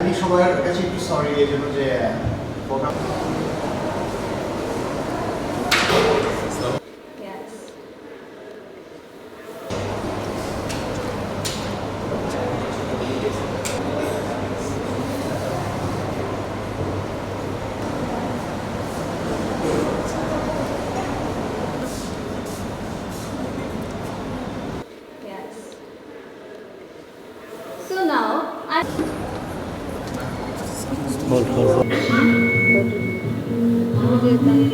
আমি সবার কাছে একটু সরি এই জন্য যে Thank.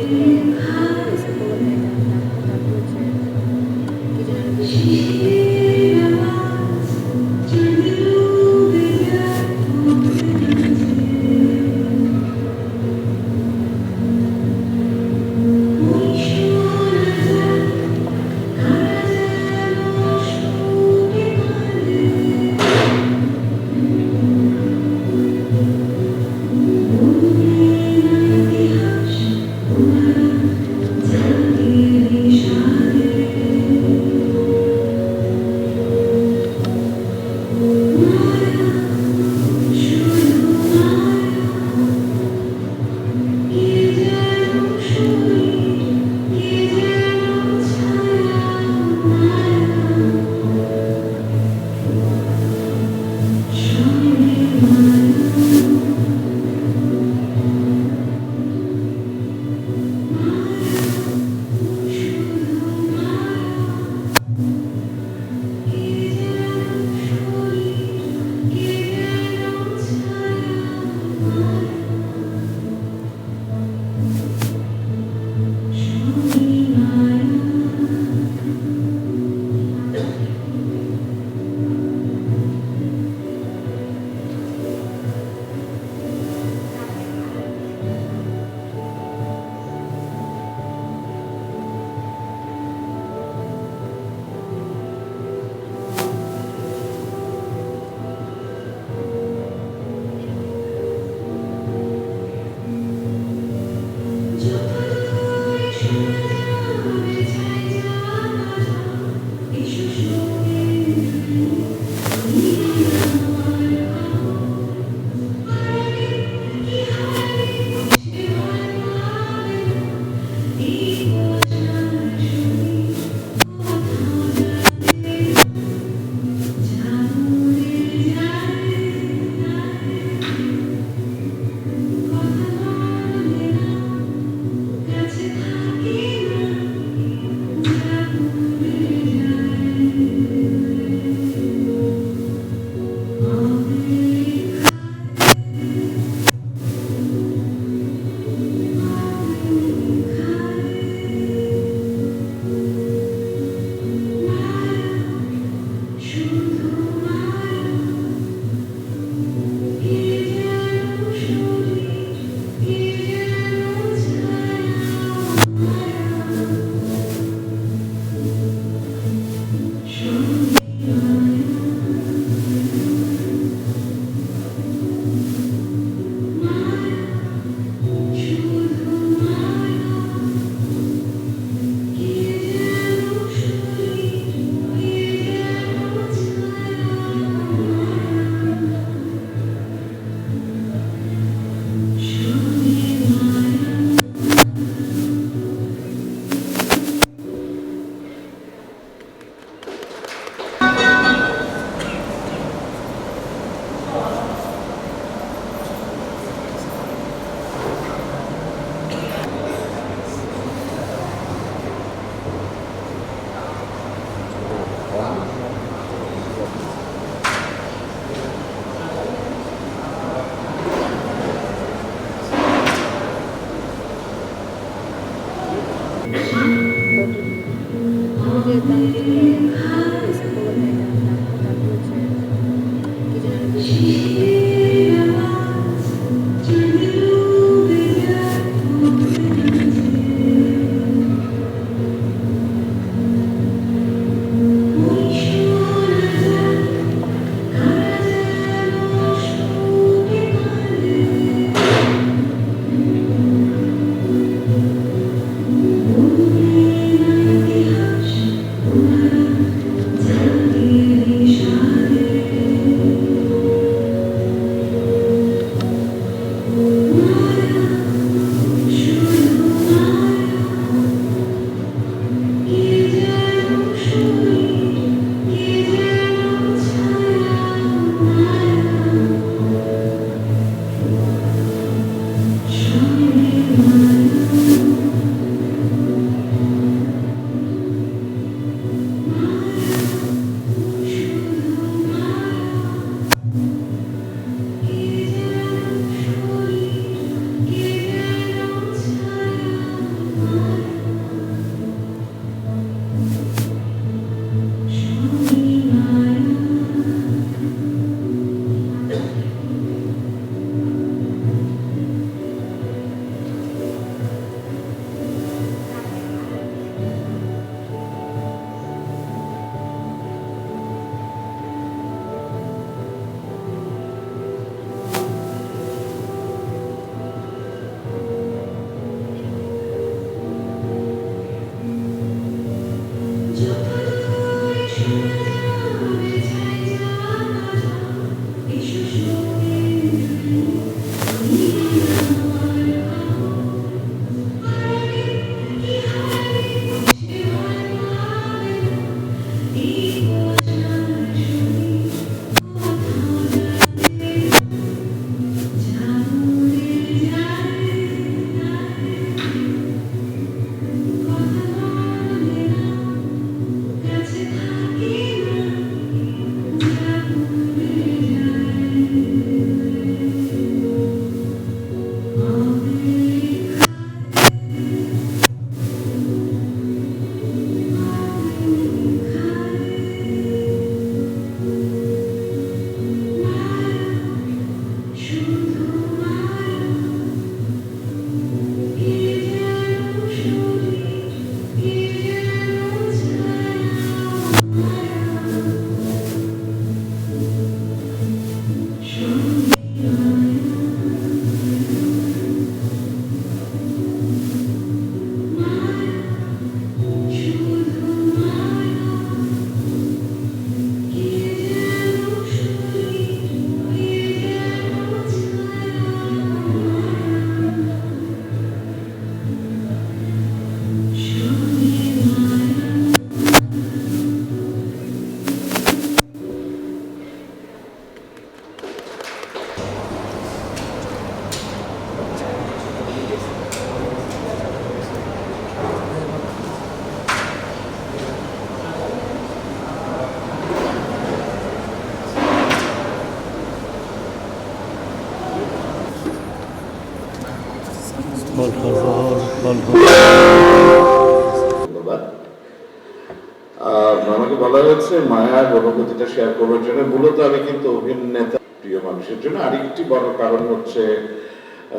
মানুষের জন্য আরেকটি বড় কারণ হচ্ছে,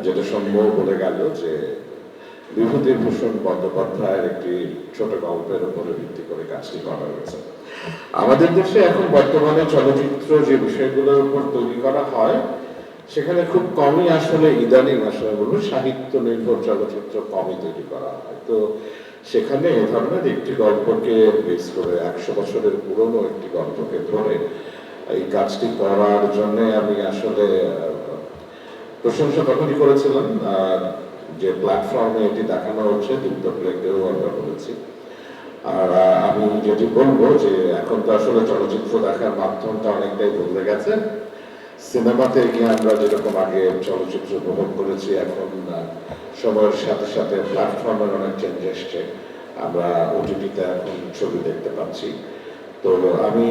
যেটা সম্ভব বলে গেল যে বিভূতিভূষণ বন্দ্যোপাধ্যায়ের একটি ছোট গল্পের উপরে ভিত্তি করে কাজটি করা হয়েছে। আমাদের দেশে এখন বর্তমানে চলচ্চিত্র যে বিষয়গুলোর উপর তৈরি করা হয়, সেখানে খুব কমই আসলে ইদানিং আসলে বলব সাহিত্য নির্ভর চলচ্চিত্র কমই তৈরি করা হয়। তো সেখানে এ ধরনের একটি গল্পকে বেস করে একশো বছরের পুরনো একটি গল্পকে ধরে এই কাজটি করার জন্য আমি আসলে প্রশংসা তখনই করেছিলাম যে প্ল্যাটফর্মে এটি দেখানো হচ্ছে আমরা বলেছি। আর আমি যেটি বলব যে এখন তো আসলে চলচ্চিত্র দেখার মাধ্যমটা অনেকটাই বদলে গেছে। সিনেমাতে গিয়ে আমরা যেরকম আগে চলচ্চিত্র উপভোগ করেছি, এখন সময়ের সাথে সাথে প্ল্যাটফর্মের অনেক চেঞ্জ এসছে। আমরা ওটিটিতে এখন ছবি দেখতে পাচ্ছি। তো আমি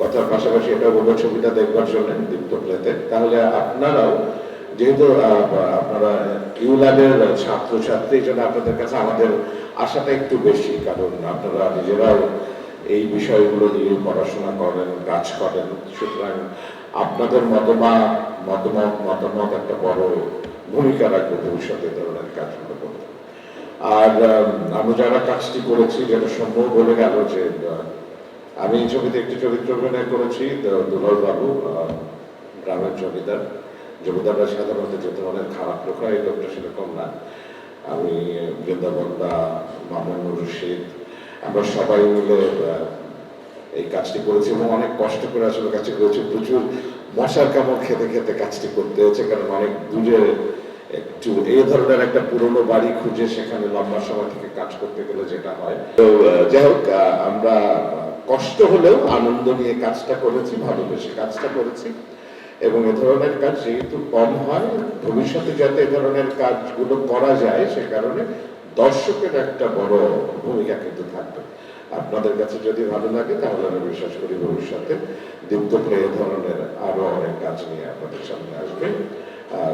কথার পাশাপাশি এটা বলব ছবিটা দেখবার জন্য দীপ্ত প্লেতে। তাহলে আপনারাও যেহেতু আপনারা ইউল্যাবের ছাত্রছাত্রী, এই জন্য আপনাদের কাছে আমাদের আশাটা একটু বেশি, কারণ আপনারা নিজেরাও এই বিষয়গুলো নিয়ে পড়াশোনা করেন, কাজ করেন। সুতরাং আপনাদের মতামত মতামত মতামত একটা বড় ভূমিকা রাখবে ভবিষ্যতে ধরনের কাজগুলো করতে। আর আমরা যারা কাজটি করেছি, যেটা সম্ভব বলে গেল যে আমি এই ছবিতে একটি চরিত্র অভিনয় করেছি দুলাল বাবু গ্রামের জমিদার। জমিদাররা সাধারণত যে ধরনের খারাপ লোক হয়, এই লোকটা সেরকম না। আমি বৃন্দাবন মামুন রশিদ, আমরা সবাই মিলে এই কাজটি করেছি এবং অনেক কষ্ট করে আসলে কাজটি করেছি। প্রচুর মশার কামড় খেতে খেতে কাজটি করতে হয়েছে, কারণ অনেক দূরে একটু এই ধরনের একটা পুরনো বাড়ি খুঁজে সেখানে লম্বা সময় থেকে কাজ করতে গেলে যেটা হয়। তো যাই হোক আমরা কষ্ট হলেও আনন্দ নিয়ে কাজটা করেছি, ভালোবেসে কাজটা করেছি। এবং এ ধরনের কাজ যেহেতু কম হয়, ভবিষ্যতে যাতে এ ধরনের কাজগুলো করা যায়, সে কারণে দর্শকের একটা বড় ভূমিকা কিন্তু থাকবে। আপনাদের কাছে যদি ভালো লাগে, তাহলে আমি বিশ্বাস করি ভবিষ্যতে দীপ্ত এ ধরনের আরও অনেক কাজ নিয়ে আপনাদের সামনে আসবে।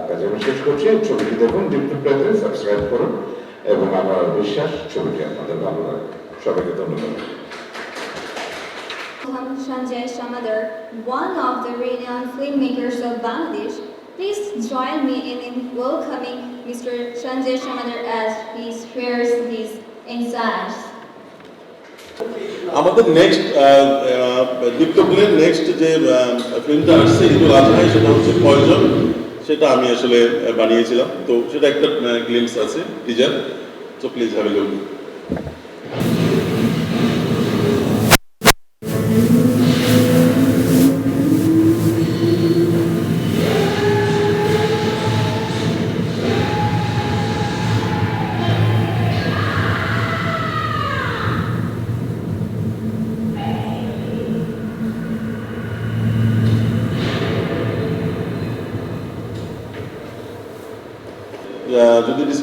কাজে আমি শেষ করছি, ছবিটি দেখুন দীপ্ত প্লেতে সাবস্ক্রাইব করুন, এবং আমার বিশ্বাস, ছবিটি আপনাদের ভালো লাগবে। সবাইকে ধন্যবাদ। Welcome Sanjay Shamadar, one of the renowned filmmakers of Bangladesh. Please join me in, in welcoming Mr. Sanjay Shamadar as he shares his insights. আমাদের নেক্সট দীপ্তপুলের নেক্সট যে ফিল্মটা আসছে ঈদুল আজহায় সেটা হচ্ছে পয়জন সেটা আমি আসলে বানিয়েছিলাম তো সেটা একটা গ্লিমস আছে টিজার তো প্লিজ হ্যাভ এ লুক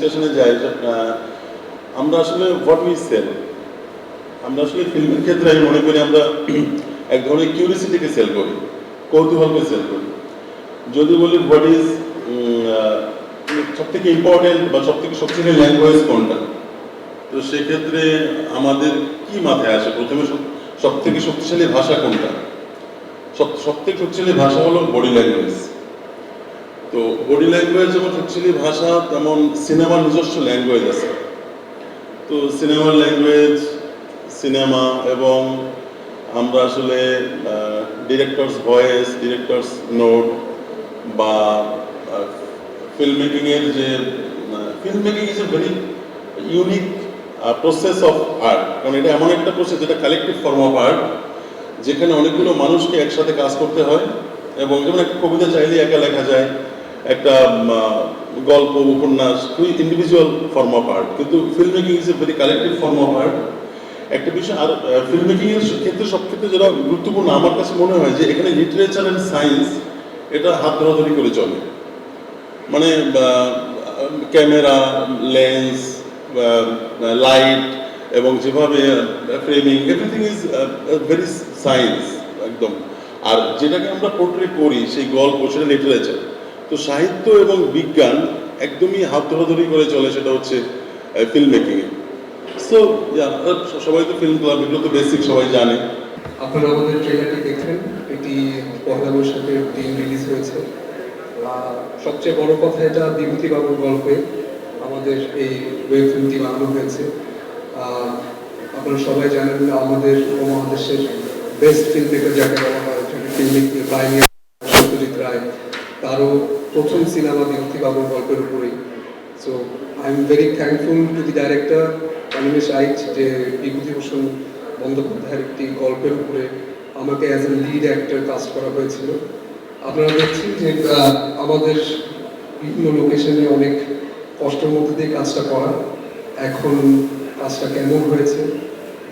ডিসকাশনে যাই আমরা আসলে হোয়াট উই সেল আমরা আসলে ফিল্মের ক্ষেত্রে আমি মনে করি আমরা এক ধরনের কিউরিসিটিকে সেল করি, কৌতূহলকে সেল করি। যদি বলি হোয়াট ইজ সব থেকে ইম্পর্টেন্ট বা সব থেকে শক্তিশালী ল্যাঙ্গুয়েজ কোনটা? তো সেক্ষেত্রে আমাদের কি মাথায় আসে? প্রথমে সব থেকে শক্তিশালী ভাষা কোনটা? সব থেকে শক্তিশালী ভাষা হলো বডি ল্যাঙ্গুয়েজ তো বডি ল্যাঙ্গুয়েজ যেমন অ্যাকচুয়ালি ভাষা, তেমন সিনেমার নিজস্ব ল্যাঙ্গুয়েজ আছে। তো সিনেমার ল্যাঙ্গুয়েজ সিনেমা এবং আমরা আসলে ডিরেক্টরস ভয়েস ডিরেক্টরস নোট বা ফিল্ম মেকিংয়ের যে film making is a very unique process of art কারণ এটা এমন একটা প্রসেস যেটা কালেকটিভ ফর্ম অফ আর্ট যেখানে অনেকগুলো মানুষকে একসাথে কাজ করতে হয় এবং যেমন একটা কবিতা চাইলে একা লেখা যায় একটা গল্প, উপন্যাস, খুবই ইন্ডিভিজুয়াল ফর্ম অফ আর্ট কিন্তু film making is a very collective form of art একটা বিষয়, আর ফিল্ম মেকিং এর ক্ষেত্রে সব ক্ষেত্রে যেটা গুরুত্বপূর্ণ, আমার কাছে মনে হয় যে এখানে লিটারেচার অ্যান্ড সায়েন্স এটা হাত ধরাধরি করে চলে। মানে ক্যামেরা লেন্স লাইট এবং যেভাবে framing everything is very science একদম। আর যেটাকে আমরা পোর্ট্রে করি, সেই গল্প, সেটা লিটারেচার তো সাহিত্য এবং বিজ্ঞান একদমই হাত ধরাধরি করে চলে, সেটা হচ্ছে ফিল্ম মেকিংয়ে সো সবাই তো ফিল্ম ক্লাব এগুলো তো বেসিক সবাই জানে। আপনারা আমাদের ট্রেলারটি দেখলেন, এটি পয়লা বৈশাখের দিন রিলিজ হয়েছে। সবচেয়ে বড় কথা এটা বিভূতি বাবুর গল্পে, আমাদের এই ওয়েব ফিল্মটি বানানো হয়েছে। আপনারা সবাই জানেন আমাদের উপমহাদেশের বেস্ট ফিল্ম মেকার যাকে বলা হয় ফিল্ম পাইনিয়ার সত্যজিৎ রায়, তারও প্রথম সিনেমা বিভূতি বাবুর গল্পের উপরেই। So I am very thankful to the director Animesh Aich যে বিভূতিভূষণ বন্দ্যোপাধ্যায়ের একটি গল্পের উপরে আমাকে as a lead actor cast করা হয়েছিল। আপনারা দেখছেন যে আমাদের বিভিন্ন লোকেশনে অনেক কষ্টের মধ্যে দিয়ে কাজটা করা। এখন কাজটা কেমন হয়েছে,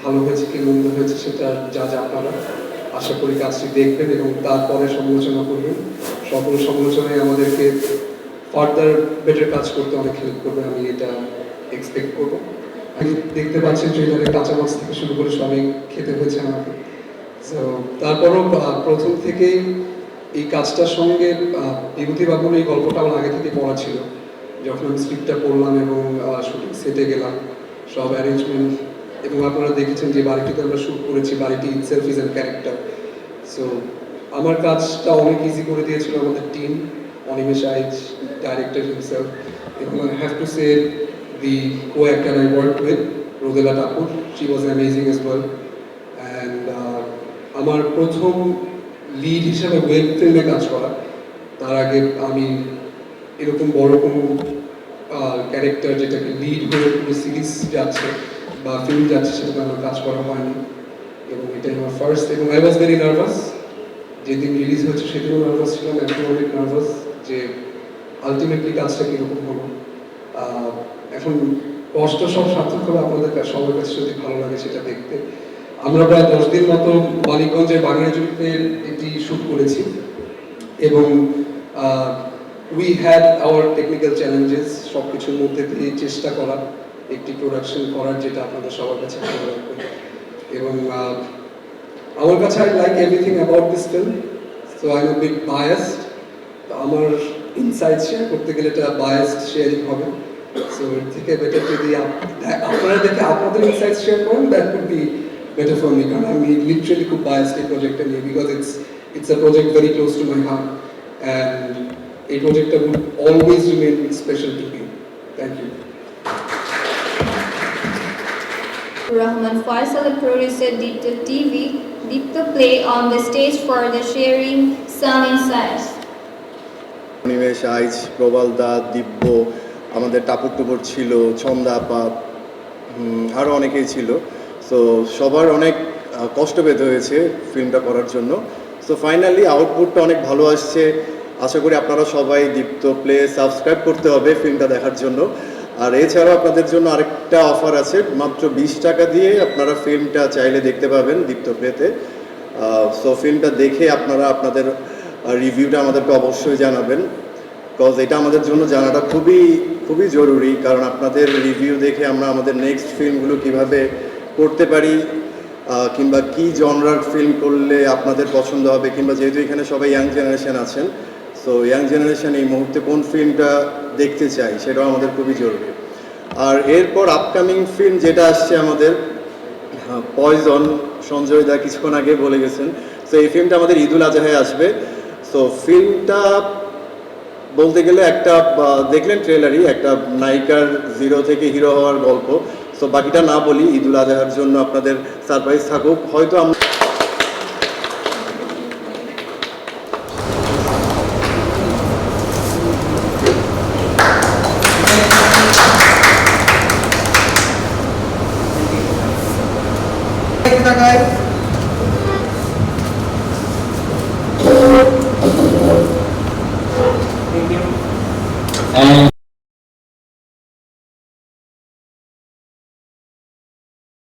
ভালো হয়েছে কি মন্দ হয়েছে সেটা যা যা আপনারা আশা করি কাজটি দেখবেন এবং তারপরে সমালোচনা করবেন। সকল সমালোচনায় আমাদেরকে ফার্দার বেটার কাজ করতে অনেক হেল্প করবে, আমি এটা এক্সপেক্ট করব। দেখতে পাচ্ছেন ট্রেলারে কাঁচা মাছ থেকে শুরু করে সবই খেতে হয়েছে আমাকে। তারপরও প্রথম থেকেই এই কাজটার সঙ্গে বিভূতি বাবুর এই গল্পটা আমার আগে থেকে পড়া ছিল। যখন আমি স্ক্রিপ্টটা পড়লাম এবং শুটিং সেটে গেলাম, সব অ্যারেঞ্জমেন্ট এবং আপনারা দেখেছেন যে বাড়িটিতে আমরা শ্যুট করেছি, বাড়িটি itself is an character so আমার কাজটা অনেক ইজি করে দিয়েছিল আমাদের team Animesh Aich director himself এবং I have to say the co actor I work with Rodela Thakur she was amazing as well and আমার প্রথম লিড হিসেবে ওয়েব ফিল্মে কাজ করা, তার আগে আমি এরকম বড় কোনো ক্যারেক্টার যেটাকে লিড হয়ে পুরো সিরিজ যাচ্ছে বা ফিল্ম যাচ্ছে সেটাতে আমার কাজ করা হয়নি। এবং এটাই আমার ফার্স্ট এবং আই ওয়াজ ভেরি নার্ভাস যেদিন রিলিজ হয়েছে সেদিনও নার্ভাস ছিলাম, এখন অনেক নার্ভাস যে আলটিমেটলি কাজটা কীরকম হলো এখন কষ্ট সব সার্থক হবে আপনাদের সবার কাছে যদি ভালো লাগে সেটা দেখতে। আমরা প্রায় দশ দিন মতো মানিকগঞ্জের বানিয়াজুড়িতে এটি শুট করেছি এবং we had our technical challenges সব কিছুর মধ্যে দিয়ে চেষ্টা করা, একটি প্রোডাকশন করার যেটা আপনাদের সবার কাছে ভালো লাগবে। এবং আমার কাছে I like everything about this film so I am bit biased আমার ইনসাইট শেয়ার করতে গেলে এটা বায়াসড শেয়ারিং হবে। সো এর থেকে বেটার যদি আপ- দে- আপনারা দেখে আপনাদের ইনসাইট শেয়ার করেন that would be better for me কারণ আমি লিটারেলি খুব বায়াসড এই প্রজেক্টটা নিয়ে because it's it's a project very close to my heart and এই প্রজেক্টটা would always remain special to me thank you Rahman Faisal producer Dipto TV, Dipto play on the stage for the sharing some insights. Nimesh Aich Probal দা, দিব্য, আমাদের টাপুর টুপুর ছিল, ছন্দা আপা আরও অনেকেই ছিল। So সবার অনেক কষ্ট পেতে হয়েছে ফিল্মটা করার জন্য। সো ফাইনালি আউটপুটটা অনেক ভালো আসছে। আশা করি আপনারা সবাই দীপ্ত প্লে সাবস্ক্রাইব করতে হবে ফিল্মটা দেখার জন্য। আর এছাড়াও আপনাদের জন্য আরেকটা অফার আছে, মাত্র বিশ টাকা দিয়ে আপনারা ফিল্মটা চাইলে দেখতে পাবেন দীপ্ত সো ফিল্মটা দেখে আপনারা আপনাদের রিভিউটা আমাদেরকে অবশ্যই জানাবেন। বিকজ এটা আমাদের জন্য জানাটা খুবই খুবই জরুরি, কারণ আপনাদের রিভিউ দেখে আমরা আমাদের নেক্সট ফিল্মগুলো কীভাবে করতে পারি কিংবা কি জনরার ফিল্ম করলে আপনাদের পছন্দ হবে, কিংবা যেহেতু এখানে সবাই ইয়াং জেনারেশন আছেন সো ইয়াং জেনারেশন এই মুহূর্তে কোন ফিল্মটা দেখতে চাই সেটাও আমাদের খুবই জরুরি। আর এরপর আপকামিং ফিল্ম যেটা আসছে আমাদের পয়জন সঞ্জয় দা কিছুক্ষণ আগে বলে গেছেন। তো এই ফিল্মটা আমাদের ঈদুল আজহায় আসবে। সো ফিল্মটা বলতে গেলে একটা দেখলেন ট্রেলারই একটা নায়িকার জিরো থেকে হিরো হওয়ার গল্প। তো বাকিটা না বলি, ঈদুল আজহার জন্য আপনাদের সারপ্রাইজ থাকুক। হয়তো আমরা